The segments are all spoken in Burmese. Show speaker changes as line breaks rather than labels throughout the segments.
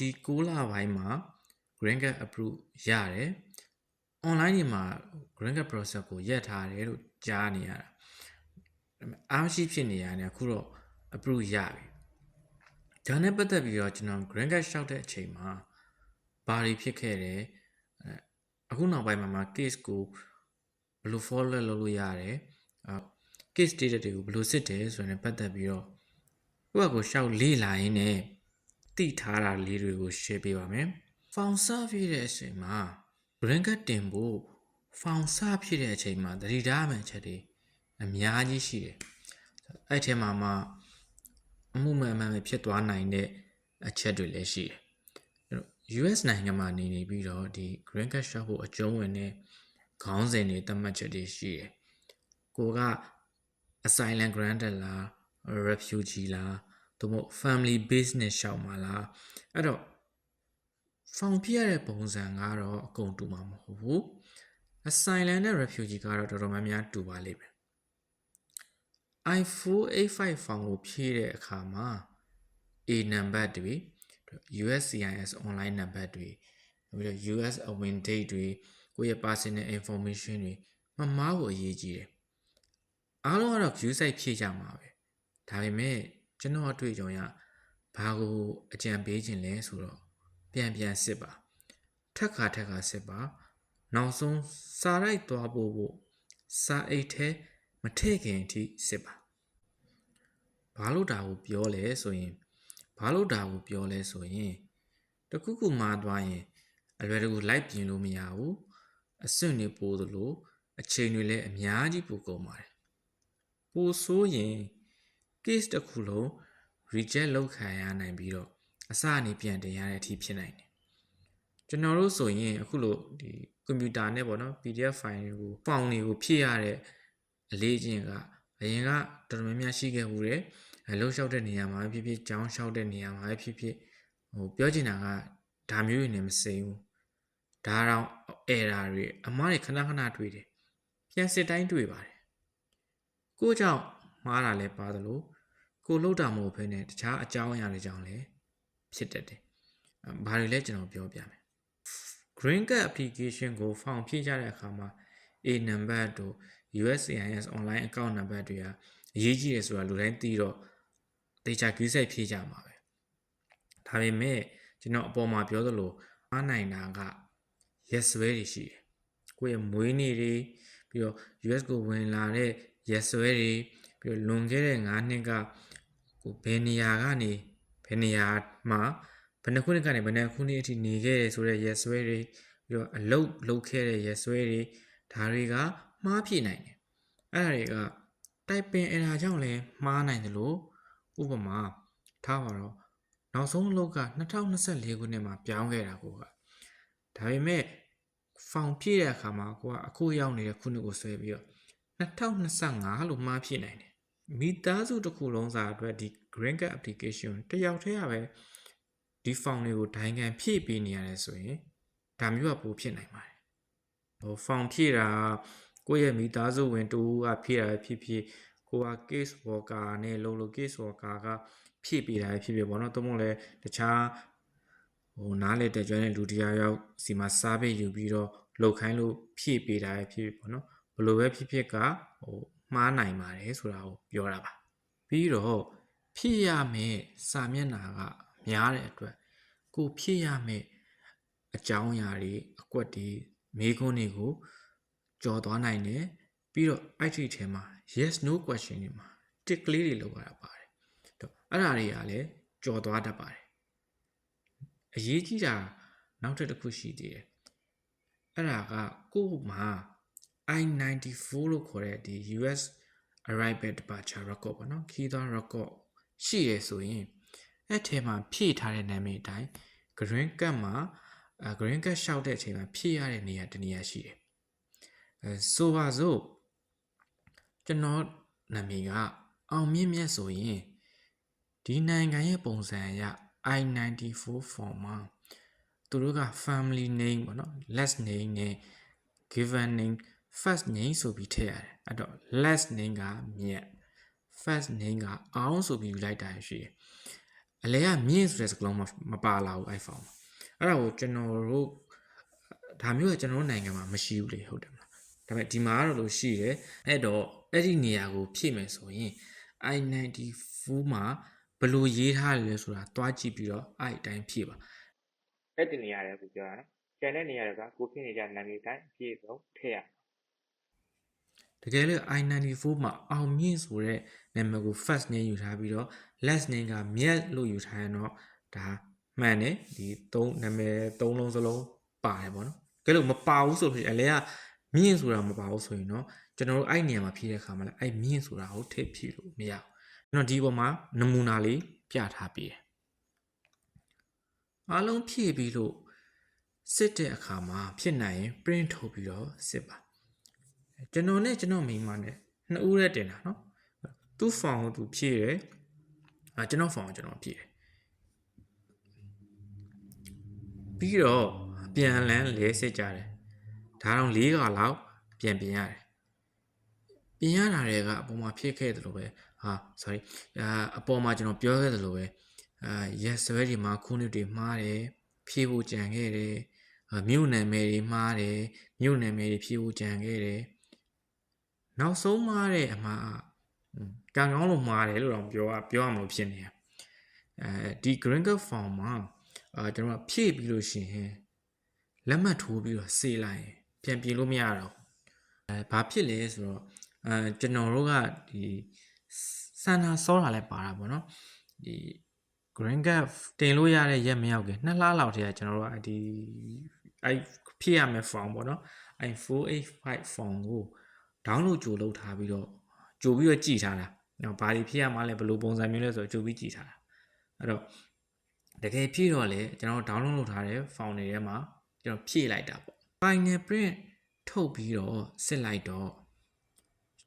ဒီ6လပိုင်းမှာ green card approve ရတယ် online တွေမှာ green card process ကိုရက်ထားတယ်လို့ကြားနေရတာဒါပေမဲ့အားမရှိဖြစ်နေရတယ်အခုတော့ approve ရပြီဒါနဲ့ပတ်သက်ပြီးတော့ကျွန်တော် green card ရှောက်တဲ့အချိန်မှာဘာတွေဖြစ်ခဲ့တယ်အဲအခုနောက်ပိုင်းမှာမှာ case ကိုဘယ်လို follow လုပ်လို့ရတယ်အဲ case data တွေကိုဘယ်လိုစစ်တယ်ဆိုတဲ့ပတ်သက်ပြီးတော့ကိုယ့်အကိုရှောက်လေ့လာရင်းနဲ့ သိထားတာလေးတွေကို share ပေးပါမယ်။ found စဖြစ်တဲ့အချိန်မှာ green card တင်ဖို့ found စဖြစ်တဲ့အချိန်မှာသတိထားမှန်ချက်တွေအများကြီးရှိတယ်။အဲ့ထဲမှာမှအမှုမှန်မှန်ပဲဖြစ်သွားနိုင်တဲ့အချက်တွေလည်းရှိတယ်။အဲ့တော့ US နိုင်ငံမှာနေနေပြီးတော့ဒီ green card ရှောက်ဖို့အကျုံးဝင်တဲ့ခေါင်းစဉ်တွေသတ်မှတ်ချက်တွေရှိတယ်။ကိုက asylum granted လား refugee လား သို့မဟုတ် family business ရှောက်မှာလားအဲ့တော့ found ပြရတဲ့ပုံစံကတော့အကုန်တူမှာမဟုတ်ဘူး asylum နဲ့ refugee ကတော့တော်တော်များများတူပါလိမ့်မယ် i485 found ကိုဖြည့်တဲ့အခါမှာ A နံပါတ်တွေ USCIS online နံပါတ်တွေပြီးတော့ US win date တွေကိုယ့်ရဲ့ personal information တွေမမားဖို့အရေးကြီးတယ်အားလုံးကတော့ view site ဖြည့်ကြမှာပဲဒါပေမဲ့ ကျွန်တော်အတွေ့အကြုံရဘာကိုအကြံပေးခြင်းလဲဆိုတော့ပြန်ပြန်စစ်ပါထက်ခါထက်ခါစစ်ပါ နောက်ဆုံးစာရိုက်သွားဖို့ဖို့စာအိတ်ထဲမထည့်ခင်အထိစစ်ပါဘာလို့ဒါကိုပြောလဲဆိုရင်ဘာလို့ဒါကိုပြောလဲဆိုရင်တခုခုမှားသွားရင်အလွယ်တကူလိုက်ပြင်လို့မရဘူးအစွင့်တွေပိုးသလိုအချိန်တွေလည်းအများကြီးပိုကုန်ပါတယ်ပိုဆိုးရင် case တစ်ခုလုံး reject လုပ်ခံရနိုင်ပြီးတော့အစအနေပြန်တင်ရတဲ့အထိဖြစ်နိုင်တယ်ကျွန်တော်တို့ဆိုရင်အခုလိုဒီကွန်ပျူတာနဲ့ပေါ့နော် PDF file တွေကို file တွေကိုဖြည့်ရတဲ့အလေးချင်းကအရင်ကတော်တော်များများရှိခဲ့မှုတယ်အလုံးလျှောက်တဲ့နေရာမှာဖြစ်ဖြစ်ကြောင်းလျှောက်တဲ့နေရာမှာဖြစ်ဖြစ်ဟိုပြောချင်တာကဒါမျိုးတွေနဲ့မစိမ်းဘူးဒါတော့ error တွေအမားတွေခဏခဏတွေ့တယ်ပြန်စစ်တိုင်းတွေ့ပါတယ်ကိုကြောင့် မှားတာလည်းပါသလိုကိုလှုပ်တာမဟုတ်ဘဲနဲ့တခြားအကြောင်းအရာတွေကြောင့်လည်းဖြစ်တတ်တယ်။ဘာတွေလဲကျွန်တော်ပြောပြမယ်။ Green Card application ကို form ဖြည့်ကြတဲ့အခါမှာ A number တို့ USCIS online account number တွေဟာအရေးကြီးတယ်ဆိုတာလူတိုင်းသိတော့တေချာ queue site ဖြည့်ကြမှာပဲ။ဒါပေမဲ့ကျွန်တော်အပေါ်မှာပြောသလိုအားနိုင်တာက yes ဆွဲတွေရှိတယ်။ကိုယ့်ရဲ့မွေးနေ့တွေပြီးတော့ US ကိုဝင်လာတဲ့ yes ဆွဲတွေ ပြီးတော့လွန်ခဲ့တဲ့9နှစ်ကကိုဘယ်နေရာကနေဘယ်နေရာမှာဘယ်နှခုနှစ်ကနေဘယ်နှခုနှစ်အထိနေခဲ့တယ်ဆိုတဲ့ရက်စွဲတွေပြီးတော့အလုတ်လုပ်ခဲ့တဲ့ရက်စွဲတွေဒါတွေကမှားဖြစ်နိုင်တယ်အဲ့ဒါတွေကတိုက်ပင်အဲ့ဒါကြောင့်လည်းမှားနိုင်တယ်လို့ဥပမာထားပါတော့နောက်ဆုံးအလုပ်က2024ခုနှစ်မှာပြောင်းခဲ့တာကိုကဒါပေမဲ့ဖောင်ပြည့်တဲ့အခါမှာကိုကအခုရောက်နေတဲ့ခုနှစ်ကိုဆွဲပြီးတော့2025လို့မှားဖြစ်နိုင်တယ် မိသားစုတစ်ခုလုံးစာအတွက်ဒီ green card application တယောက်တည်းရပဲဒီ form တွေကိုဒိုင်းကန်ဖြည့်ပေးနေရတယ်ဆိုရင်ဒါမျိုးကပိုဖြစ်နိုင်ပါတယ်ဟို form ဖြည့်တာကိုယ့်ရဲ့မိသားစုဝင်တူကဖြည့်တာဖြစ်ဖြစ်ကိုက case worker နဲ့လုံးလို့ case worker ကဖြည့်ပေးတာဖြစ်ဖြစ်ပေါ့နော်သို့မဟုတ်လည်းတခြားဟိုနားလေတက်ကြွတဲ့လူတရားရောက်စီမှာစားပေးယူပြီးတော့လောက်ခိုင်းလို့ဖြည့်ပေးတာဖြစ်ဖြစ်ပေါ့နော်ဘယ်လိုပဲဖြစ်ဖြစ်ကဟို မှားနိုင်ပါတယ်ဆိုတာကိုပြောတာပါပြီးတော့ဖြည့်ရမယ့်စာမျက်နှာကများတဲ့အတွက်ကိုဖြည့်ရမယ့်အကြောင်းအရာတွေအကွက်တွေမေးခွန်းတွေကိုကြော်သွားနိုင်တယ်ပြီးတော့အဲ့ဒီထဲမှာ yes no question တွေမှာ tick ကလေးတွေလောက်ရတာပါတယ်တော့အဲ့ဒါတွေကလည်းကြော်သွားတတ်ပါတယ်အရေးကြီးတာနောက်ထပ်တစ်ခုရှိသေးတယ်အဲ့ဒါကကို့မှာ I94 လို့ခေါ်တဲ့ဒီ US arrival departure record ပေါ့နော်ခီးသွား record ရှိရဆိုရင်အဲ့ထဲမှာဖြည့်ထားတဲ့နာမည်အတိုင်း green card မှာ green card ရှောက်တဲ့အချိန်မှာဖြည့်ရတဲ့နေရာတစ်နေရာရှိတယ်အဲဆိုပါစို့ကျွန်တော်နာမည်ကအောင်မြင့်မြတ်ဆိုရင်ဒီနိုင်ငံရဲ့ပုံစံအရ I94 form မှာသူတို့က family name ပေါ့နော် last name နဲ့ given name first name ဆိုပြီးထည့်ရတယ်အဲ့တော့ last name ကမြတ် first name ကအောင်ဆိုပြီးယူလိုက်တာရှိတယ်အလဲကမြင့်ဆိုတဲ့စကလုံးမမပါလာဘူး iPhone မှာအဲ့ဒါကိုကျွန်တော်တို့ဒါမျိုးကကျွန်တော်တို့နိုင်ငံမှာမရှိဘူးလေဟုတ်တယ်မလားဒါပေမဲ့ဒီမှာကတော့လို့ရှိတယ်အဲ့တော့အဲ့ဒီနေရာကိုဖြည့်မယ်ဆိုရင် i94 မှာဘယ်လိုရေးထားလဲဆိုတာတွားကြည့်ပြီးတော့အဲ့အတိုင်းဖြည့်ပါ
အဲ့ဒီနေရာတွေကိုပြောတာနော်ကျန်တဲ့နေရာတွေကကိုဖြစ်နေကြနာမည်တိုင်းအပြည့်စုံထည့်ရ
တကယ်လို့ i94 မှာအောင်မြင့်ဆိုတဲ့နာမည်ကို first name ယူထားပြီးတော့ last name ကမြတ်လို့ယူထားရင်တော့ဒါမှန်တယ်ဒီသုံးနာမည်သုံးလုံးစလုံးပါတယ်ပေါ့နော်တကယ်လို့မပါဘူးဆိုလို့ရှိရင်အလဲကမြင့်ဆိုတာမပါဘူးဆိုရင်တော့ကျွန်တော်တို့အဲ့နေရာမှာဖြည့်တဲ့အခါမှာလည်းအဲ့မြင့်ဆိုတာကိုထည့်ဖြည့်လို့မရဘူးကျွန်တော်ဒီပေါ်မှာနမူနာလေးပြထားပြီးတယ်အားလုံးဖြည့်ပြီးလို့စစ်တဲ့အခါမှာဖြစ်နိုင်ရင် print ထုတ်ပြီးတော့စစ်ပါ ကျွန်တော်နဲ့ကျွန်တော်မိန်းမနဲ့နှစ်ဦးနဲ့တင်တာနော်သူ့ဖောင်ကိုသူဖြည့်တယ်အာကျွန်တော်ဖောင်ကိုကျွန်တော်ဖြည့်တယ်ပြီးတော့ပြန်လန်းလဲစစ်ကြတယ်ဒါတော့၄ခါလောက်ပြန်ပြင်ရတယ်ပြင်ရတာတွေကအပေါ်မှာဖြည့်ခဲ့တယ်လို့ပဲဟာ sorry အာအပေါ်မှာကျွန်တော်ပြောခဲ့တယ်လို့ပဲအာ yes ဆွဲဒီမှာခုနှစ်တွေမှားတယ်ဖြည့်ဖို့ကြံခဲ့တယ်အာမြို့နယ်မယ်တွေမှားတယ်မြို့နယ်မယ်တွေဖြည့်ဖို့ကြံခဲ့တယ် နောက်ဆုံးမှားတဲ့အမှားကံကောင်းလို့မှားတယ်လို့တော့ပြောရပြောရမလို့ဖြစ်နေရအဲဒီ green card form မှာအာကျွန်တော်ကဖြည့်ပြီးလို့ရှိရင်လက်မှတ်ထိုးပြီးတော့စေးလိုက်ရင်ပြန်ပြင်လို့မရတော့အဲဘာဖြစ်လဲဆိုတော့အဲကျွန်တော်တို့ကဒီစန္ဒာစောတာလည်းပါတာပေါ့နော်ဒီ green card တင်လို့ရတဲ့ရက်မရောက်ခင်နှစ်လလောက်တည်းကကျွန်တော်တို့ကဒီအဲဖြည့်ရမယ့် form ပေါ့နော်အဲ485 form ကို download ကြိုလုပ်ထားပြီးတော့ကြိုပြီးတော့ကြည်ထားတာ။နော်ဘာတွေဖြည့်ရမှလဲဘယ်လိုပုံစံမျိုးလဲဆိုတော့ကြိုပြီးကြည်ထားတာ။အဲ့တော့တကယ်ဖြည့်တော့လေကျွန်တော် download လုပ်ထားတဲ့ file တွေထဲမှာကျွန်တော်ဖြည့်လိုက်တာပေါ့။ final print ထုတ်ပြီးတော့စစ်လိုက်တော့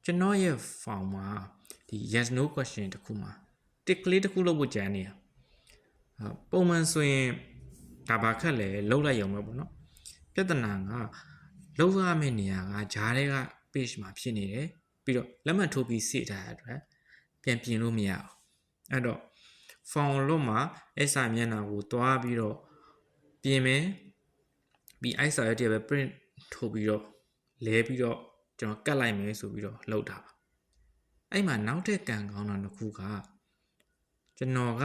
ကျွန်တော်ရဲ့ file မှာဒီ yes no question တခုမှာတစ်ကလေးတစ်ခုလုပ်ဖို့ကြံနေတာ။ပုံမှန်ဆိုရင်ဒါဘာခက်လဲလုံးလိုက်ရုံပဲပေါ့နော်။ပြဿနာကလုံးရမယ့်နေရာကဂျားတွေက page မှာဖြစ်နေတယ်ပြီးတော့လက်မှတ်ထိုးပြီးစေ့ထားရတဲ့ပြန်ပြင်လို့မရအောင်အဲ့တော့ font လို့မှာအဲ့စာမျက်နှာကိုတွားပြီးတော့ပြင်မယ်ပြီးအဲ့စာရွက်တွေပဲ print ထိုးပြီးတော့လဲပြီးတော့ကျွန်တော်ကတ်လိုက်မယ်ဆိုပြီးတော့လုပ်တာပါအဲ့မှာနောက်ထပ်ကံကောင်းတာတစ်ခုကကျွန်တော်က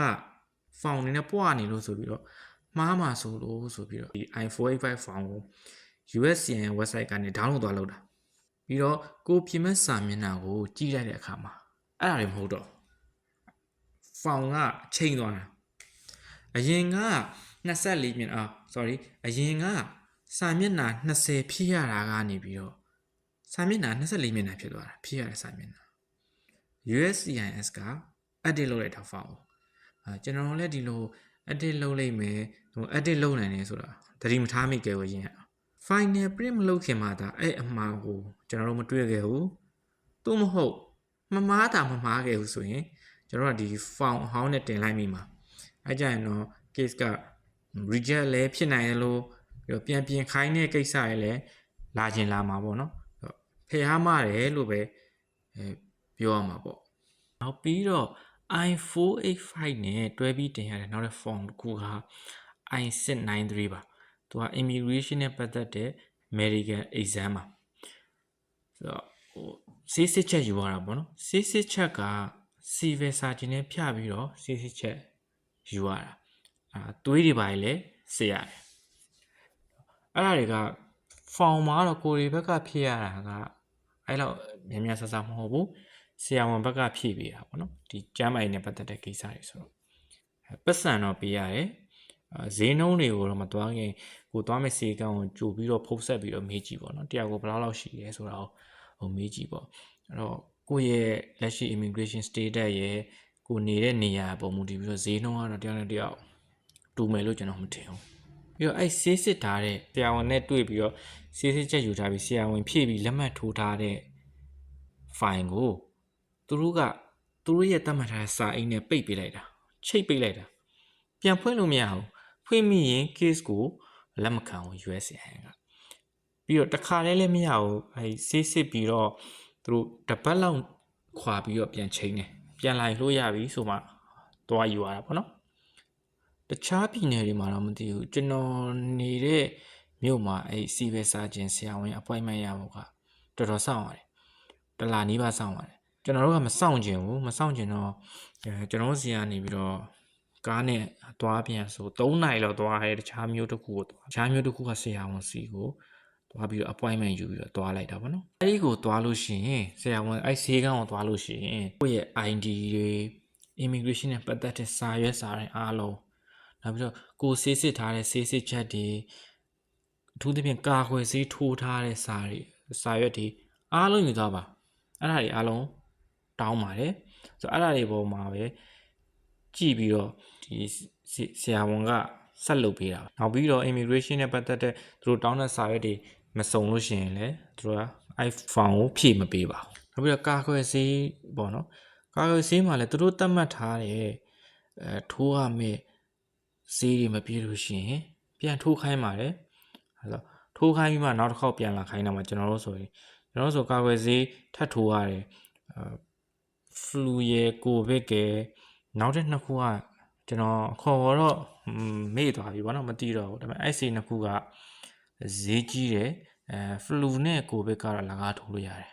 font နေနဲ့ပွားနေလို့ဆိုပြီးတော့မှားမှာဆိုလို့ဆိုပြီးတော့ဒီ i485 font ကို USCN website ကနေ download သွားလုပ်တာ ပြီးတော့ကိုပြင်မဲ့စာမျက်နှာကိုကြည့်လိုက်တဲ့အခါမှာအဲ့ဒါတွေမဟုတ်တော့ဖောင်ကချိန်သွားတာအရင်က24မျက်နှာ sorry အရင်ကစာမျက်နှာ20ဖြည့်ရတာကနေပြီးတော့စာမျက်နှာ24မျက်နှာဖြစ်သွားတာဖြည့်ရတဲ့စာမျက်နှာ USCIS က edit လုပ်လိုက်တာဖောင်ကိုအဲကျွန်တော်လည်းဒီလို edit လုပ်လိုက်မယ်ဟို edit လုပ်နိုင်တယ်ဆိုတာသတိမထားမိကြဘူးရင် final print မလုပ်ခင်မှာဒါအဲ့အမှားကိုကျွန်တော်တို့မတွေ့ခဲ့ဘူးသို့မဟုတ်မမားတာမမားခဲ့ဘူးဆိုရင်ကျွန်တော်တို့ကဒီ font အဟောင်းနဲ့တင်လိုက်မိမှာအဲကြရင်တော့ case က reject လည်းဖြစ်နိုင်တယ်လို့ပြီးတော့ပြန်ပြင်ခိုင်းတဲ့ကိစ္စတွေလည်းလာခြင်းလာမှာပေါ့နော်ဖះမတယ်လို့ပဲအဲပြောရမှာပေါ့နောက်ပြီးတော့ i485 နဲ့တွဲပြီးတင်ရတဲ့နောက်တဲ့ form တစ်ခုက i693 ပါ သူက immigration နဲ့ပတ်သက်တဲ့ medical exam ပါဆိုတော့ဟိုဆေးစစ်ချက်ယူရတာပေါ့နော်ဆေးစစ်ချက်က civil surgeon နဲ့ဖြတ်ပြီးတော့ဆေးစစ်ချက်ယူရတာအာသွေးတွေပါလေစစ်ရတယ်အဲ့ဒါတွေက form မှာတော့ကိုယ်တွေဘက်ကဖြည့်ရတာကအဲ့လောက်များများဆဆမဟုတ်ဘူးဆရာဝန်ဘက်ကဖြည့်ပေးတာပေါ့နော်ဒီကျမ်းမာရေးနဲ့ပတ်သက်တဲ့ကိစ္စတွေဆိုတော့ပတ်စံတော့ပေးရတယ် ဈေးနှုန်းတွေကိုတော့မသွားခင်ကိုသွားမယ့်စီကံကိုကြိုပြီးတော့ဖုတ်ဆက်ပြီးတော့မေးကြည့်ပေါ့နော်တရားကိုဘယ်လောက်လောက်ရှိရဲဆိုတာကိုဟိုမေးကြည့်ပေါ့အဲ့တော့ကိုယ့်ရဲ့လက်ရှိ immigration status ရဲ့ကိုနေတဲ့နေရာပုံမူတည်ပြီးတော့ဈေးနှုန်းကတော့တရားနဲ့တရားတူမယ်လို့ကျွန်တော်မထင်ဘူးပြီးတော့အဲ့ဆေးစစ်ထားတဲ့ဆရာဝန်နဲ့တွေ့ပြီးတော့ဆေးစစ်ချက်ယူထားပြီးဆရာဝန်ဖြည့်ပြီးလက်မှတ်ထိုးထားတဲ့ file ကိုသူတို့ကသူတို့ရဲ့တတ်မှတ်ထားတဲ့စာအိမ်နဲ့ပိတ်ပေးလိုက်တာချိတ်ပိတ်လိုက်တာပြန်ဖွင့်လို့မရဘူး ဖွင့်မိရင် case ကိုလက်မခံဘူး USAID ကပြီးတော့တခါလဲလည်းမရဘူးအဲဆေးစစ်ပြီးတော့သူတို့တပတ်လောက်ခွာပြီးတော့ပြန်ချိန်တယ်ပြန်လာလို့ရပြီဆိုမှသွားယူရတာပေါ့နော်တခြားပြည်နယ်တွေမှာတော့မသိဘူးကျွန်တော်နေတဲ့မြို့မှာအဲ့ civil surgeon ဆရာဝန် appointment ရဖို့ကတော်တော်စောင့်ရတယ်တစ်လားနီးပါးစောင့်ရတယ်ကျွန်တော်တို့ကမစောင့်ကျင်ဘူးမစောင့်ကျင်တော့အဲကျွန်တော်တို့စီကနေပြီးတော့ ကားနဲ့သွားပြန်ဆို3နာရီလောက်သွားရဲတခြားမြို့တစ်ခုကိုသွားတခြားမြို့တစ်ခုကဆရာဝန်စီကိုသွားပြီးတော့ appointment ယူပြီးတော့သွားလိုက်တာပေါ့နော်အဲ့ဒီကိုသွားလို့ရှိရင်ဆရာဝန်အဲ့ဆေးကန်းကိုသွားလို့ရှိရင်ကိုယ့်ရဲ့ ID တွေ immigration နဲ့ပတ်သက်တဲ့စာရွက်စာတမ်းအားလုံးနောက်ပြီးတော့ကိုယ်ဆေးစစ်ထားတဲ့ဆေးစစ်ချက်တွေအထူးသဖြင့်ကာခွေဆေးထိုးထားတဲ့စာတွေစာရွက်တွေအားလုံးယူသွားပါအဲ့ဒါတွေအားလုံးတောင်းပါတယ်ဆိုတော့အဲ့ဒါတွေပေါ်မှာပဲ ကြည့်ပြီးတော့ဒီဆရာဝန်ကဆက်လုပ်ပေးတာနောက်ပြီးတော့ immigration နဲ့ပတ်သက်တဲ့သူတို့တောင်းတဲ့စာရွက်တွေမစုံလို့ရှိရင်လည်းသူတို့က iPhone ကိုဖြည့်မပေးပါဘူးနောက်ပြီးတော့ကာခွေဆေးပေါ့နော်ကာကွယ်ဆေးမှာလည်းသူတို့သတ်မှတ်ထားတဲ့အဲထိုးရမယ့်ဆေးတွေမပြည့်လို့ရှိရင်ပြန်ထိုးခိုင်းပါတယ်အဲဆိုထိုးခိုင်းပြီးမှနောက်တစ်ခေါက်ပြန်လာခိုင်းတာမှာကျွန်တော်တို့ဆိုရင်ကျွန်တော်တို့ဆိုကာကွယ်ဆေးထပ်ထိုးရတယ်အဲဖလူရဲ့ကိုဗစ်ကယ် နောက်တဲ့နှစ်ခုကကျွန်တော်ခေါ်တော့မေ့သွားပြီဘာလို့မသိတော့ဘူးဒါပေမဲ့အဲ့ဆေးနှစ်ခုကဈေးကြီးတယ်အဲဖလူနဲ့ကိုဗစ်ကတော့လကားထိုးလို့ရတယ်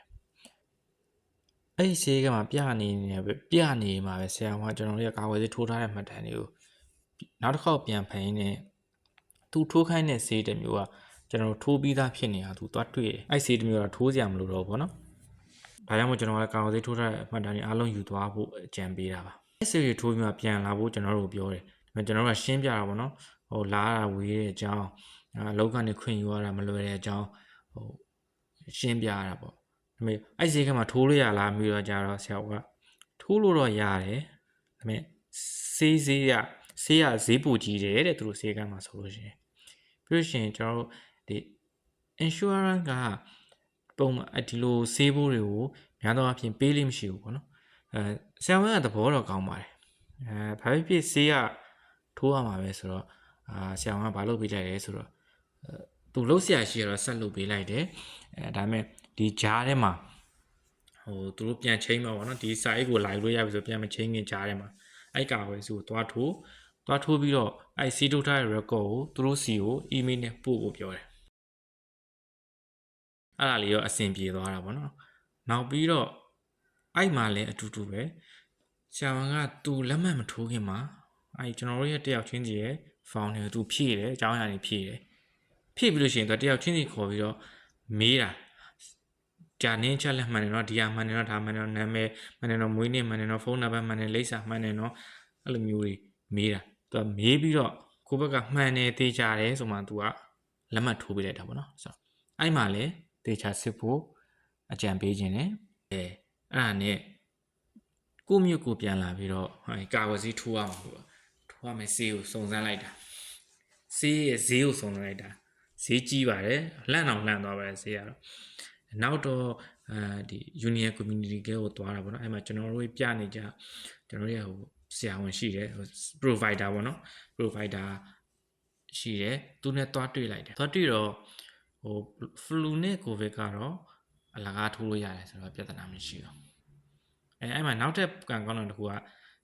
အဲ့ဒီဆေးကမှပြနေနေပဲပြနေမှာပဲဆရာကကျွန်တော်တို့ရကာဝယ်ဆေးထိုးထားတဲ့မှတ်တမ်းတွေကိုနောက်တစ်ခေါက်ပြန်ဖိနေသူထိုးခိုင်းတဲ့ဆေးတစ်မျိုးကကျွန်တော်တို့ထိုးပြီးသားဖြစ်နေတာသူသွားတွေ့တယ်အဲ့ဆေးတစ်မျိုးကထိုးစရာမလိုတော့ဘူးပေါ့နော်ဒါကြောင့်မို့ကျွန်တော်ကကာဝယ်ဆေးထိုးထားတဲ့မှတ်တမ်းတွေအားလုံးယူသွားဖို့အကြံပေးတာပါ အဲ့ဆေးတွေထိုးပြီးမှပြန်လာဖို့ကျွန်တော်တို့ပြောတယ်ဒါပေမဲ့ကျွန်တော်တို့ကရှင်းပြတာပေါ့နော်ဟိုလာတာဝေးတဲ့အကြောင်းအလောက်ကနေခွင့်ယူရတာမလွယ်တဲ့အကြောင်းဟိုရှင်းပြရတာပေါ့ဒါပေမဲ့အဲ့ဈေးကမှထိုးလို့ရလားမျိုးတော့ကြတော့ဆရာကထိုးလို့တော့ရတယ်ဒါပေမဲ့ဆေးဈေးကဆေးကဈေးပိုကြီးတယ်တဲ့သူတို့ဈေးကမှဆိုလို့ရှိရင်ပြီးလို့ရှိရင်ကျွန်တော်တို့ဒီ insurance ကပုံမှန်အဲ့ဒီလိုဆေးဘိုးတွေကိုများသောအားဖြင့်ပေးလိမ့်မရှိဘူးပေါ့နော် အဲဆရာဝန်ကသဘောတော့ကောင်းပါတယ်အဲဘာဖြစ်ဖြစ်ဆေးကထိုးရမှာပဲဆိုတော့အာဆရာဝန်ကဘာလုပ်ပေးလိုက်လဲဆိုတော့သူလှုပ်ရှားရှိရတော့ဆက်လုပ်ပေးလိုက်တယ်အဲဒါပေမဲ့ဒီကြားထဲမှာဟိုသူတို့ပြန်ချိန်မှာပေါ့နော်ဒီ site ကိုလာယူလို့ရပြီဆိုပြန်မချိန်ခင်ကြားထဲမှာအဲ့ကာဝယ်စုကိုသွားထိုးသွားထိုးပြီးတော့အဲ့စီထုတ်ထားတဲ့ record ကိုသူတို့စီကို email နဲ့ပို့ဖို့ပြောတယ်အဲ့ဒါလေးရောအဆင်ပြေသွားတာပေါ့နော်နောက်ပြီးတော့ အဲ့မှာလည်းအတူတူပဲဆရာဝန်ကသူလက်မှတ်မထိုးခင်မှာအဲ့ကျွန်တော်တို့ရဲ့တယောက်ချင်းစီရဲ့ phone တွေကိုသူဖြည့်တယ်အကြောင်းအရာတွေဖြည့်တယ်ဖြည့်ပြီးလို့ရှိရင်သူတယောက်ချင်းစီခေါ်ပြီးတော့မေးတာဂျာနင်းချက်လက်မှန်တယ်နော်ဒီဟာမှန်တယ်နော်ဒါမှန်တယ်နော်နာမည်မှန်တယ်နော်မွေးနေ့မှန်တယ်နော်ဖုန်းနံပါတ်မှန်တယ်လိပ်စာမှန်တယ်နော်အဲ့လိုမျိုးတွေမေးတာသူကမေးပြီးတော့ကိုဘက်ကမှန်တယ်တေးကြတယ်ဆိုမှ तू ကလက်မှတ်ထိုးပေးလိုက်တာပေါ့နော်ဆိုတော့အဲ့မှာလေတေချာစစ်ဖို့အကြံပေးခြင်းနဲ့အဲ အဲ့ဒါနဲ့ကိုမြို့ကိုပြန်လာပြီးတော့ဟိုကာဝစီထိုးရမှာပေါ့ထိုးရမယ်ဈေးကိုစုံစမ်းလိုက်တာဈေးရဲ့ဈေးကိုစုံစမ်းလိုက်တာဈေးကြီးပါတယ်လှန့်အောင်လှန့်သွားပါတယ်ဈေးကတော့နောက်တော့အဲဒီ Union Community ကကိုသွားတာပေါ့နော်အဲ့မှာကျွန်တော်တို့ပြနေကြကျွန်တော်တို့ရဟိုဆရာဝန်ရှိတယ်ဟို provider ပေါ့နော် provider ရှိတယ်သူနဲ့သွားတွေ့လိုက်တယ်သွားတွေ့တော့ဟို flu နဲ့ covid ကတော့ အလကားထိုးလို့ရတယ်ဆိုတော့ပြဿနာမရှိဘူးအဲအဲ့မှာနောက်ထပ်ကံကောင်းတဲ့တစ်ခုက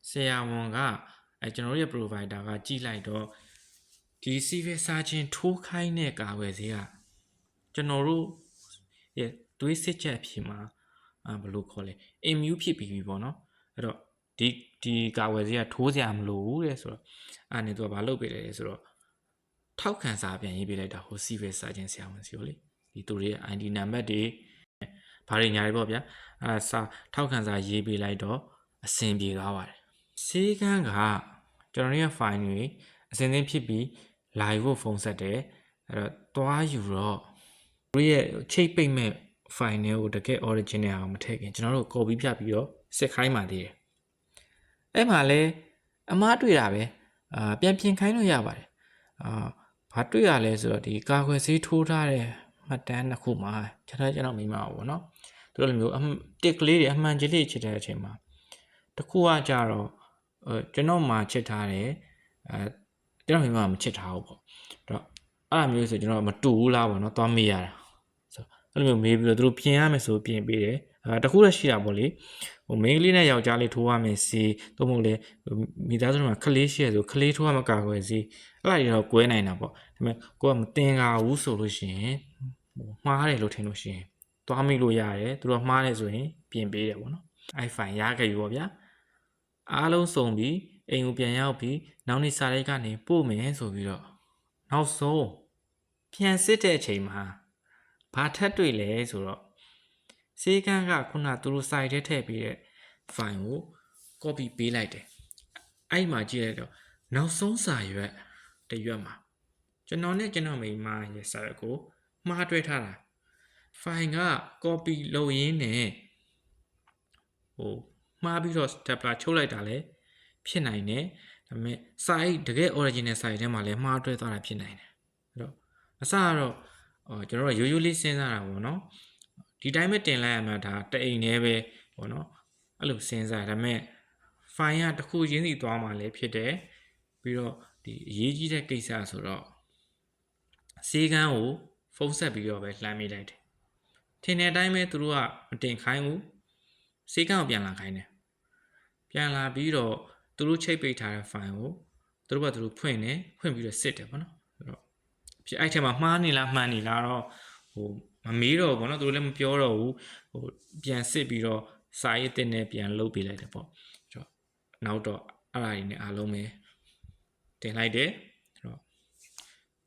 ဆရာဝန်ကအဲကျွန်တော်တို့ရဲ့ provider ကကြည့်လိုက်တော့ဒီ civil surgeon ထိုးခိုင်းတဲ့ကာဝယ်ဆေးကကျွန်တော်တို့ရဲ့သွေးစစ်ချက်အဖြစ်မှာအာဘယ်လိုခေါ်လဲ immune ဖြစ်ပြီးပြီပေါ့နော်အဲ့တော့ဒီဒီကာဝယ်ဆေးကထိုးစရာမလိုဘူးတဲ့ဆိုတော့အဲ့နေသူကဘာလုပ်ပေးလဲဆိုတော့ထောက်ခံစာပြန်ရေးပေးလိုက်တာဟို civil surgeon ဆရာဝန်စီကိုလေဒီသူတွေရဲ့ ID နံပါတ်တွေ ဘာတွေညာတွေပေါ့ဗျာအဲ့စာထောက်ခံစာရေးပေးလိုက်တော့အဆင်ပြေသွားပါတယ်ဆေးကန်းကကျွန်တော်ရဲ့ file တွေအစင်းသင်းဖြစ်ပြီး live ဖို့ဖုန်းဆက်တယ်အဲ့တော့သွားယူတော့တို့ရဲ့ချိတ်ပိတ်မဲ့ file တွေကိုတကယ် original အောင်မထည့်ခင်ကျွန်တော်တို့ copy ဖြတ်ပြီးတော့စစ်ခိုင်းပါသေးတယ်အဲ့မှာလဲအမားတွေ့တာပဲအာပြန်ပြင်ခိုင်းလို့ရပါတယ်အာဘာတွေ့ရလဲဆိုတော့ဒီကာကွယ်ဆေးထိုးထားတဲ့ မှတ်တမ်းတစ်ခုမှာကျွန်တော်ကျွန်တော်မိမှာပေါ့နော်သူတို့လိုမျိုးတစ်ကလေးတွေအမှန်ကြီးလေးချစ်တဲ့အချိန်မှာတခုကကြတော့ကျွန်တော်မှာချစ်ထားတယ်အဲကျွန်တော်မိမှာမချစ်ထားဘူးပေါ့အဲ့တော့အဲ့လိုမျိုးဆိုကျွန်တော်မတူဘူးလားပေါ့နော်သွားမေးရတာဆိုအဲ့လိုမျိုးမေးပြီးတော့သူတို့ပြင်ရမယ်ဆိုပြင်ပေးတယ်အဲတခုတော့ရှိတာပေါ့လေဟိုမိန်းကလေးနဲ့ယောက်ျားလေးထိုးရမယ်စီသို့မဟုတ်လေမိသားစုမှာကလေးရှိရဆိုကလေးထိုးရမကာကွယ်စီအဲ့ဒါတွေတော့ကွဲနိုင်တာပေါ့ဒါပေမဲ့ကိုကမတင်ကားဘူးဆိုလို့ရှိရင် မှားတယ်လို့ထင်လို့ရှိရင်သွားမိလို့ရတယ်သူတို့မှားတယ်ဆိုရင်ပြင်ပေးတယ်ပေါ့နော် iPhone ရခဲ့ပြီပေါ့ဗျာအားလုံးစုံပြီးအိမ်ကိုပြန်ရောက်ပြီးနောက်နေ့စာရိုက်ကနေပို့မယ်ဆိုပြီးတော့နောက်ဆုံးပြန်စစ်တဲ့အချိန်မှာဘာထပ်တွေ့လဲဆိုတော့စေကန်းကခုနသူတို့ site ထဲထည့်ပြီးတဲ့ file ကို copy ပေးလိုက်တယ်အဲ့မှာကြည့်လိုက်တော့နောက်ဆုံးစာရွက်တစ်ရွက်မှာကျွန်တော်နဲ့ကျွန်တော်မိန်းမရဲ့စာရွက်ကို မှားတွဲထားတာ file က copy လုပ်ရင်းနဲ့ဟိုမှားပြီးတော့ stapler ချုပ်လိုက်တာလည်းဖြစ်နိုင်တယ်ဒါပေမဲ့ site တကယ် original site ထဲမှာလည်းမှားတွဲသွားတာဖြစ်နိုင်တယ်အဲ့တော့အစကတော့အော်ကျွန်တော်တို့ရိုးရိုးလေးစဉ်းစားတာပေါ့နော်ဒီတိုင်းပဲတင်လိုက်ရမှာဒါတအိမ်နဲ့ပဲပေါ့နော်အဲ့လိုစဉ်းစားဒါပေမဲ့ file ကတစ်ခုချင်းစီသွားမှလည်းဖြစ်တယ်ပြီးတော့ဒီအရေးကြီးတဲ့ကိစ္စဆိုတော့စေကန်းကို ဖုန်းဆက်ပြီးတော့ပဲလှမ်းမိလိုက်တယ်ထင်တဲ့အတိုင်းပဲသူတို့ကမတင်ခိုင်းဘူးစေကန်းကိုပြန်လာခိုင်းတယ်ပြန်လာပြီးတော့သူတို့ချိတ်ပိတ်ထားတဲ့ file ကိုသူတို့ကသူတို့ဖွင့်တယ်ဖွင့်ပြီးတော့စစ်တယ်ပေါ့နော်ဆိုတော့ဖြစ်အဲ့ထဲမှာမှားနေလားမှန်နေလားတော့ဟိုမမေးတော့ဘူးပေါ့နော်သူတို့လည်းမပြောတော့ဘူးဟိုပြန်စစ်ပြီးတော့စာရေးတင်နဲ့ပြန်လုပ်ပေးလိုက်တယ်ပေါ့ဆိုတော့နောက်တော့အဲ့ဒါတွေနဲ့အားလုံးပဲတင်လိုက်တယ်ဆိုတော့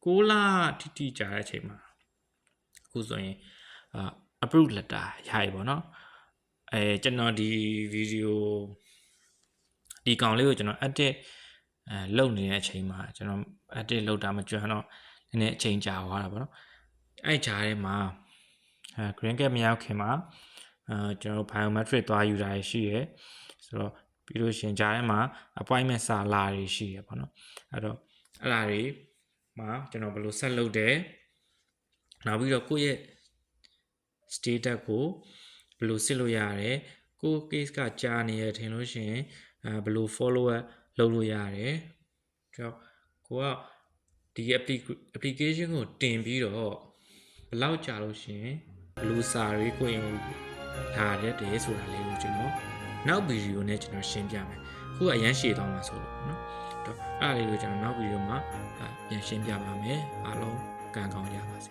6လတိတိကြာတဲ့အချိန်မှာအ ခုဆိုရင်အာ approve letter ရပြီပေါ့နော်အဲကျွန်တော်ဒီဗီဒီယိုဒီကောင်လေးကိုကျွန်တော် edit အဲလုပ်နေတဲ့အချိန်မှာကျွန်တော် edit လုပ်တာမကျွမ်းတော့နည်းနည်းအချိန်ကြာသွားတာပေါ့နော်အဲ့ဂျားထဲမှာအဲ green cap မရောက်ခင်မှာအဲကျွန်တော် biometric သွားယူတာရှိရယ်ဆိုတော့ပြီးလို့ရှရင်ဂျားထဲမှာ appointment စာလာတွေရှိရယ်ပေါ့နော်အဲ့တော့အဲ့ဒါတွေမှာကျွန်တော်ဘယ်လိုဆက်လုပ်တယ် နောက်ပြီးတော့ကိုယ့်ရဲ့ status ကိုဘယ်လိုစစ်လို့ရတယ်ကိုယ့် case ကကြာနေရထင်လို့ရှိရင်အဲဘယ်လို follow up လုပ်လို့ရတယ်ကျွန်တော်ကိုကဒီ applic- application ကိုတင်ပြီးတော့ဘယ်လောက်ကြာလို့ရှိရင်ဘယ်လိုစာတွေကိုရင်လာတဲ့တည်းဆိုတာလေးကိုကျွန်တော်နောက်ဗီဒီယိုနဲ့ကျွန်တော်ရှင်းပြမယ်ခုကအရန်ရှည်သွားမှာဆိုလို့เนาะတော့အဲ့ဒါလေးကိုကျွန်တော်နောက်ဗီဒီယိုမှာအဲပြန်ရှင်းပြပါမယ်အားလုံးကံကောင်းကြပါစေ